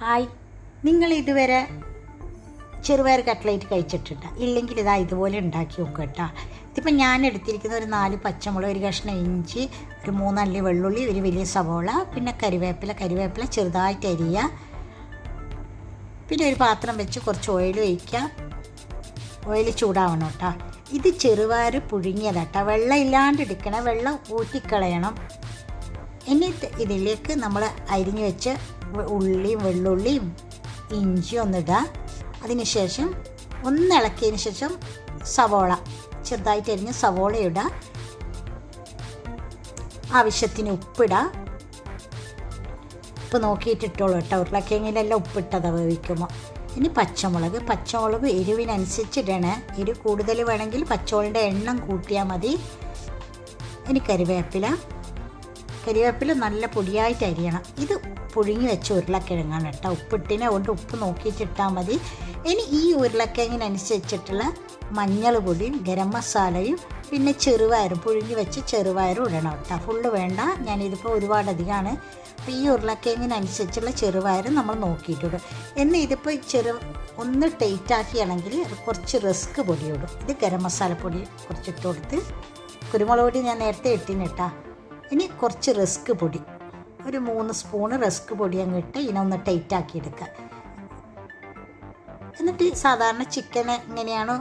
Hi. നിങ്ങൾ ഇതുവരെ ചെറുപയർ കട്ട്ലേറ്റ് കഴിച്ചിട്ടുണ്ട് ഇല്ലെങ്കിൽ ഇതാ ഇതുപോലെ ഉണ്ടാക്കി നോക്കുക കേട്ടോ. ഇതിപ്പോൾ ഞാൻ എടുത്തിരിക്കുന്ന ഒരു നാല് പച്ചമുളക് ഒരു കഷ്ണം ഇഞ്ചി ഒരു മൂന്നല്ലി വെള്ളുള്ളി ഒരു വലിയ സവോള പിന്നെ കരിവേപ്പില കരിവേപ്പില ചെറുതായിട്ട് അരിയുക പിന്നെ ഒരു പാത്രം വെച്ച് കുറച്ച് ഓയിൽ ഒഴിക്കുക ഓയിൽ ചൂടാവണം കേട്ടോ. ഇത് ചെറുപയർ പുഴുങ്ങിയതാട്ടോ വെള്ളം ഇല്ലാണ്ട് എടുക്കണം വെള്ളം ഊറ്റിക്കളയണം. എന്നിട്ട് ഇതിലേക്ക് നമ്മൾ അരിഞ്ഞു വെച്ച് ഉള്ളിയും വെള്ളുള്ളിയും ഇഞ്ചിയും ഒന്നിടുക അതിനുശേഷം ഒന്ന് ഇളക്കിയതിന് ശേഷം സവോള. ചെറുതായിട്ട് അരിഞ്ഞ് സവോള ഇടുക ആവശ്യത്തിന് ഉപ്പിടുക ഉപ്പ് നോക്കിയിട്ട് ഇട്ടോളൂ കേട്ടോ. ഉരുളക്കിഴങ്ങിലെല്ലാം ഉപ്പിട്ടത് വേവിക്കുമ്പോൾ ഇനി പച്ചമുളക്. പച്ചമുളക് എരിവിനനുസരിച്ച് എരിവ് കൂടുതൽ വേണമെങ്കിൽ പച്ചമുളകിന്റെ എണ്ണം കൂട്ടിയാൽ മതി. ഇനി കരിവേപ്പില കരിവേപ്പില നല്ല പൊടിയായിട്ട് അരിയണം. ഇത് പുഴുങ്ങി വെച്ച ഉരുളക്കിഴങ്ങാണ് കേട്ടോ. ഉപ്പിട്ടിനെ കൊണ്ട് ഉപ്പ് നോക്കിയിട്ടിട്ടാൽ മതി. ഇനി ഈ ഉരുളക്കിഴങ്ങിനനുസരിച്ചിട്ടുള്ള മഞ്ഞൾ പൊടിയും ഗരം മസാലയും പിന്നെ ചെറുപയറും പുഴുങ്ങി വെച്ച് ചെറുപയറും ഇടണം കേട്ടോ. ഫുള്ള് വേണ്ട. ഞാനിതിപ്പോൾ ഒരുപാട് അധികമാണ് അപ്പോൾ ഈ ഉരുളക്കിഴങ്ങിനനുസരിച്ചുള്ള ചെറുപയറും നമ്മൾ നോക്കിയിട്ടിടും എന്ന് ഇതിപ്പോൾ ചെറു ഒന്ന് ടൈറ്റ് ആക്കിയാണെങ്കിൽ കുറച്ച് റിസ്ക് പൊടി ഇടും ഇത് ഗരം മസാല പൊടി കുറച്ചിട്ട് കൊടുത്ത് കുരുമുളക് പൊടി ഞാൻ നേരത്തെ ഇട്ടിന് ഇട്ടിനിട്ടാ ഇനി കുറച്ച് റിസ്ക് പൊടി. ഒരു മൂന്ന് സ്പൂണ് റിസ്ക് പൊടി അങ്ങ് ഇട്ട് ഇതിനൊന്ന് ടൈറ്റ് ആക്കി എടുക്കുക. എന്നിട്ട് സാധാരണ ചിക്കൻ എങ്ങനെയാണോ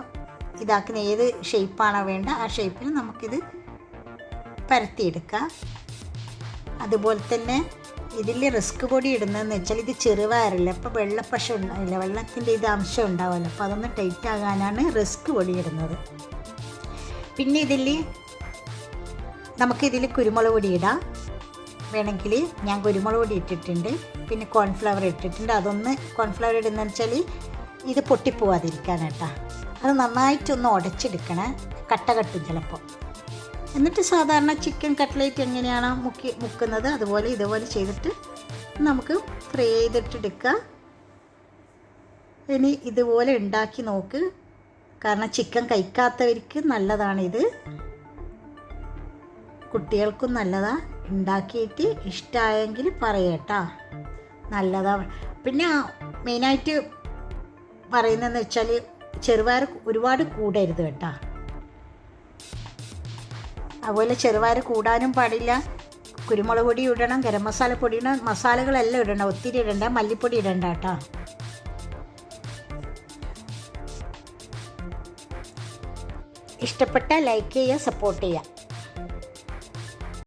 ഇതാക്കുന്ന ഏത് ഷേപ്പാണോ വേണ്ട ആ ഷേപ്പിൽ നമുക്കിത് പരത്തിയെടുക്കാം അതുപോലെ തന്നെ ഇതിൽ റിസ്ക് പൊടി ഇടുന്നതെന്ന് വെച്ചാൽ ഇത് ചെറുവയറില്ല അപ്പോൾ വെള്ളപ്പശ ഉണ്ടാവില്ല വെള്ളത്തിന്റെ ഇത് അംശം ഉണ്ടാവുമല്ലോ അപ്പോൾ അതൊന്ന് ടൈറ്റ് ആകാനാണ് റിസ്ക് പൊടി ഇടുന്നത്. പിന്നെ ഇതിൽ നമുക്കിതിൽ കുരുമുളക് പൊടി ഇടാം. വേണമെങ്കിൽ ഞാൻ കുരുമുളക് പൊടി ഇട്ടിട്ടുണ്ട് പിന്നെ കോൺഫ്ലവർ ഇട്ടിട്ടുണ്ട്. അതൊന്ന് കോൺഫ്ലവർ ഇടുന്ന വെച്ചാൽ ഇത് പൊട്ടിപ്പോവാതിരിക്കാൻ കേട്ടോ അത് നന്നായിട്ടൊന്ന് ഉടച്ചെടുക്കണം കട്ട കട്ടും ചിലപ്പോൾ. എന്നിട്ട് സാധാരണ ചിക്കൻ കട്ട്ലേറ്റ് എങ്ങനെയാണോ മുക്കി മുക്കുന്നത് അതുപോലെ ഇതുപോലെ ചെയ്തിട്ട് നമുക്ക് ഫ്രൈ ചെയ്തിട്ടെടുക്കുക ഇനി ഇതുപോലെ ഉണ്ടാക്കി നോക്ക്. കാരണം ചിക്കൻ കഴിക്കാത്തവർക്ക് നല്ലതാണിത്. കുട്ടികൾക്കും നല്ലതാ. ഉണ്ടാക്കിയിട്ട് ഇഷ്ടമായെങ്കിൽ പറയട്ടോ. നല്ലതാണ് പിന്നെ മെയിനായിട്ട് പറയുന്നതെന്ന് വെച്ചാൽ ചെറുപയർ ഒരുപാട് കൂടരുത് കേട്ടോ. അതുപോലെ ചെറുപയർ കൂടാനും പാടില്ല. കുരുമുളക് പൊടി ഇടണം ഗരം മസാല പൊടി ഇടണം മസാലകളെല്ലാം ഇടണം ഒത്തിരി ഇടണ്ട മല്ലിപ്പൊടി ഇടണ്ട കേട്ടോ. ഇഷ്ടപ്പെട്ട ലൈക്ക് ചെയ്യുക സപ്പോർട്ട് ചെയ്യുക.